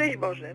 Szczęść Boże!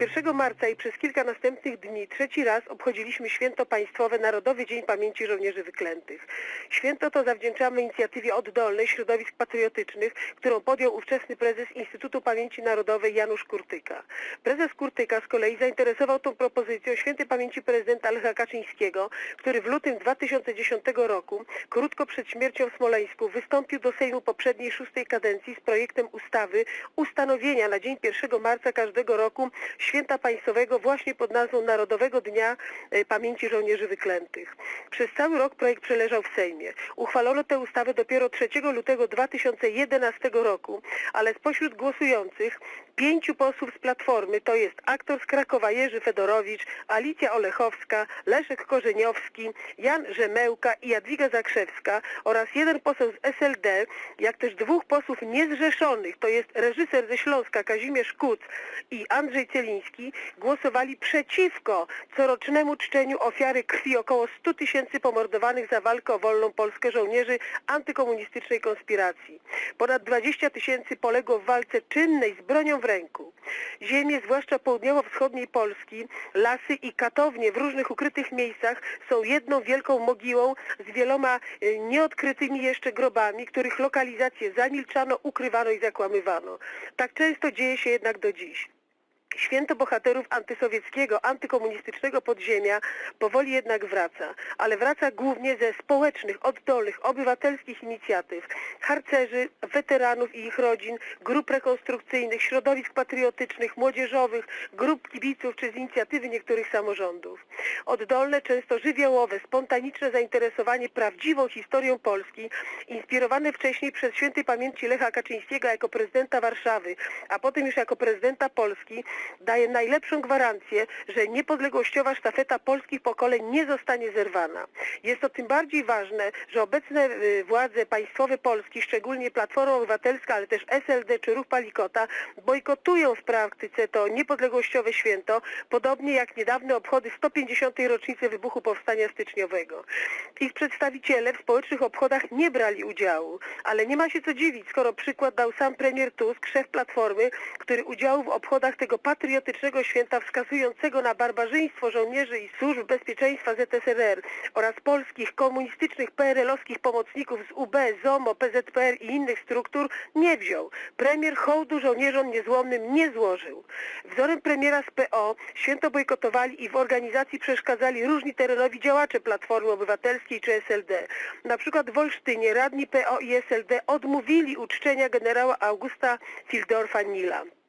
1 marca i przez kilka następnych dni trzeci raz obchodziliśmy święto państwowe Narodowy Dzień Pamięci Żołnierzy Wyklętych. Święto to zawdzięczamy inicjatywie oddolnej środowisk patriotycznych, którą podjął ówczesny prezes Instytutu Pamięci Narodowej Janusz Kurtyka. Prezes Kurtyka z kolei zainteresował tą propozycją świętej pamięci prezydenta Lecha Kaczyńskiego, który w lutym 2010 roku, krótko przed śmiercią w Smoleńsku, wystąpił do Sejmu poprzedniej szóstej kadencji z projektem ustawy ustanowienia na dzień 1 marca każdego roku święta państwowego właśnie pod nazwą Narodowego Dnia e, Pamięci Żołnierzy Wyklętych. Przez cały rok projekt przeleżał w Sejmie. Uchwalono tę ustawę dopiero 3 lutego 2011 roku, ale spośród głosujących pięciu posłów z Platformy, to jest aktor z Krakowa Jerzy Fedorowicz, Alicja Olechowska, Leszek Korzeniowski, Jan Rzemełka i Jadwiga Zakrzewska oraz jeden poseł z SLD, jak też dwóch posłów niezrzeszonych, to jest reżyser ze Śląska Kazimierz Kuc i Andrzej Celiński, głosowali przeciwko corocznemu czczeniu ofiary krwi około 100 tysięcy pomordowanych za walkę o wolną Polskę żołnierzy antykomunistycznej konspiracji. Ponad 20 tysięcy poległo w walce czynnej z bronią w ręku. Ziemie, zwłaszcza południowo-wschodniej Polski, lasy i katownie w różnych ukrytych miejscach są jedną wielką mogiłą z wieloma e, nieodkrytymi jeszcze grobami, których lokalizacje zamilczano, ukrywano i zakłamywano. Tak często dzieje się jednak do dziś. Święto bohaterów antysowieckiego, antykomunistycznego podziemia powoli jednak wraca, ale wraca głównie ze społecznych, oddolnych, obywatelskich inicjatyw, harcerzy, weteranów i ich rodzin, grup rekonstrukcyjnych, środowisk patriotycznych, młodzieżowych, grup kibiców czy z inicjatywy niektórych samorządów. Oddolne, często żywiołowe, spontaniczne zainteresowanie prawdziwą historią Polski, inspirowane wcześniej przez świętej pamięci Lecha Kaczyńskiego jako prezydenta Warszawy, a potem już jako prezydenta Polski, daje najlepszą gwarancję, że niepodległościowa sztafeta polskich pokoleń nie zostanie zerwana. Jest to tym bardziej ważne, że obecne y, władze państwowe Polski, szczególnie Platforma Obywatelska, ale też SLD czy Ruch Palikota, bojkotują w praktyce to niepodległościowe święto, podobnie jak niedawne obchody 150. rocznicy wybuchu Powstania Styczniowego. Ich przedstawiciele w społecznych obchodach nie brali udziału, ale nie ma się co dziwić, skoro przykład dał sam premier Tusk, szef Platformy, który udziału w obchodach tego patriotycznego święta wskazującego na barbarzyństwo żołnierzy i służb bezpieczeństwa ZSRR oraz polskich komunistycznych PRL-owskich pomocników z UB, ZOMO, PZPR i innych struktur nie wziął. Premier hołdu żołnierzom niezłomnym nie złożył. Wzorem premiera z PO święto bojkotowali i w organizacji przeszkadzali różni terenowi działacze Platformy Obywatelskiej czy SLD. Na przykład w Olsztynie radni PO i SLD odmówili uczczenia generała Augusta Fildorfa-Nila.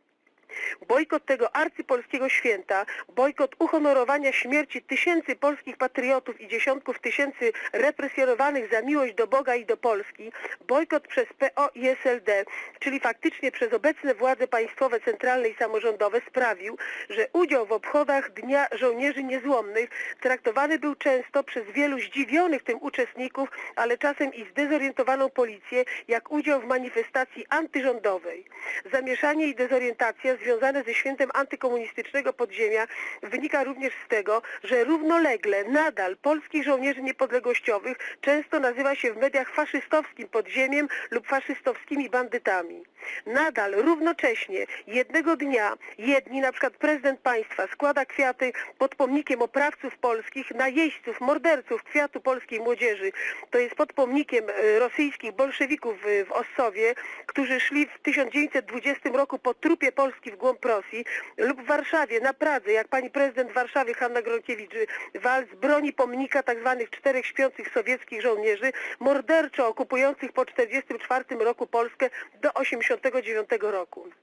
Bojkot tego arcypolskiego święta, bojkot uhonorowania śmierci tysięcy polskich patriotów i dziesiątków tysięcy represjonowanych za miłość do Boga i do Polski, bojkot przez PO i SLD, czyli faktycznie przez obecne władze państwowe, centralne i samorządowe sprawił, że udział w obchodach Dnia Żołnierzy Niezłomnych traktowany był często przez wielu zdziwionych tym uczestników, ale czasem i zdezorientowaną policję, jak udział w manifestacji antyrządowej. Zamieszanie i dezorientacja związane ze świętem antykomunistycznego podziemia wynika również z tego, że równolegle nadal polskich żołnierzy niepodległościowych często nazywa się w mediach faszystowskim podziemiem lub faszystowskimi bandytami. Nadal równocześnie jednego dnia jedni, na przykład prezydent państwa, składa kwiaty pod pomnikiem oprawców polskich, najeźdźców, morderców kwiatu polskiej młodzieży. To jest pod pomnikiem e, rosyjskich bolszewików w, Ossowie, którzy szli w 1920 roku po trupie Polski w głąb Rosji lub w Warszawie, na Pradze, jak pani prezydent Warszawy Hanna Gronkiewicz-Walc broni pomnika tzw. czterech śpiących sowieckich żołnierzy morderczo okupujących po 1944 roku Polskę do 1989 roku.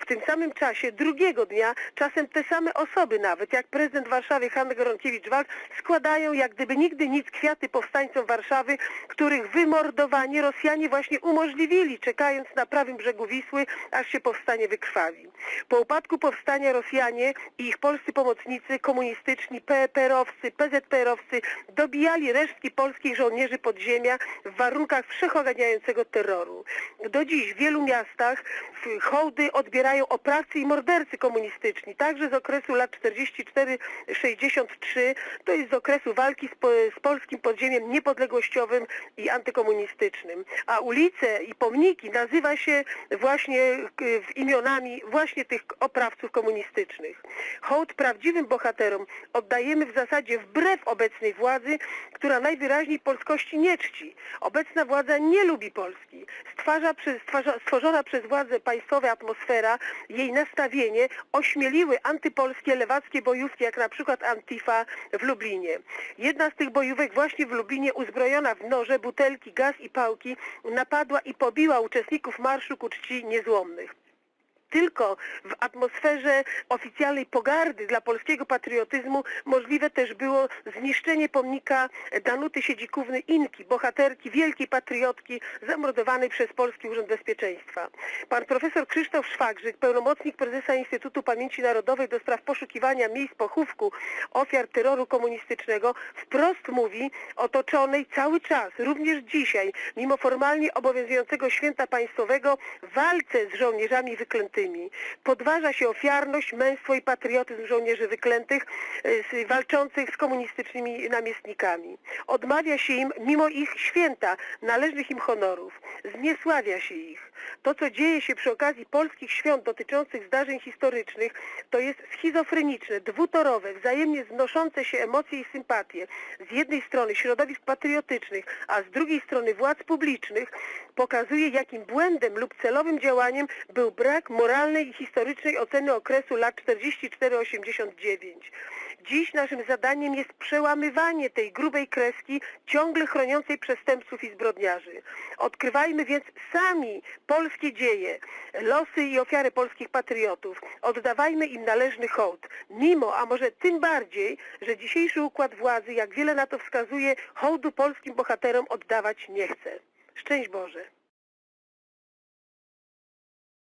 W tym samym czasie, drugiego dnia, czasem te same osoby nawet, jak prezydent Warszawy Hanna Gronkiewicz-Walc, składają jak gdyby nigdy nic kwiaty powstańcom Warszawy, których wymordowanie Rosjanie właśnie umożliwili, czekając na prawym brzegu Wisły, aż się powstanie wykrwawi. Po upadku powstania Rosjanie i ich polscy pomocnicy, komunistyczni, PPR-owcy, PZPR-owcy, dobijali resztki polskich żołnierzy podziemia w warunkach wszechoganiającego terroru. Do dziś w wielu miastach hołdy odbierają oprawcy i mordercy komunistyczni, także z okresu lat 44-63, to jest z okresu walki z, z polskim podziemiem niepodległościowym i antykomunistycznym. A ulice i pomniki nazywa się właśnie k- w imionami właśnie tych oprawców komunistycznych. Hołd prawdziwym bohaterom oddajemy w zasadzie wbrew obecnej władzy, która najwyraźniej polskości nie czci. Obecna władza nie lubi Polski. Stwarza stwarza, stworzona przez władze państwowe atmosfera, jej nastawienie ośmieliły antypolskie, lewackie bojówki, jak na przykład Antifa w Lublinie. Jedna z tych bojówek właśnie w Lublinie, uzbrojona w noże, butelki, gaz i pałki, napadła i pobiła uczestników Marszu ku czci niezłomnych tylko w atmosferze oficjalnej pogardy dla polskiego patriotyzmu możliwe też było zniszczenie pomnika Danuty Siedzikówny Inki, bohaterki, wielkiej patriotki zamordowanej przez Polski Urząd Bezpieczeństwa. Pan profesor Krzysztof Szwagrzyk, pełnomocnik prezesa Instytutu Pamięci Narodowej do spraw poszukiwania miejsc pochówku ofiar terroru komunistycznego wprost mówi otoczonej cały czas, również dzisiaj, mimo formalnie obowiązującego święta państwowego, walce z żołnierzami wyklętymi. Podważa się ofiarność, męstwo i patriotyzm żołnierzy wyklętych y, walczących z komunistycznymi namiestnikami. Odmawia się im, mimo ich święta, należnych im honorów. Zniesławia się ich. To, co dzieje się przy okazji polskich świąt dotyczących zdarzeń historycznych, to jest schizofreniczne, dwutorowe, wzajemnie znoszące się emocje i sympatie. Z jednej strony środowisk patriotycznych, a z drugiej strony władz publicznych pokazuje, jakim błędem lub celowym działaniem był brak moralnej i historycznej oceny okresu lat 44-89. Dziś naszym zadaniem jest przełamywanie tej grubej kreski ciągle chroniącej przestępców i zbrodniarzy. Odkrywajmy więc sami polskie dzieje, losy i ofiary polskich patriotów. Oddawajmy im należny hołd. Mimo, a może tym bardziej, że dzisiejszy układ władzy, jak wiele na to wskazuje, hołdu polskim bohaterom oddawać nie chce. Szczęść Boże.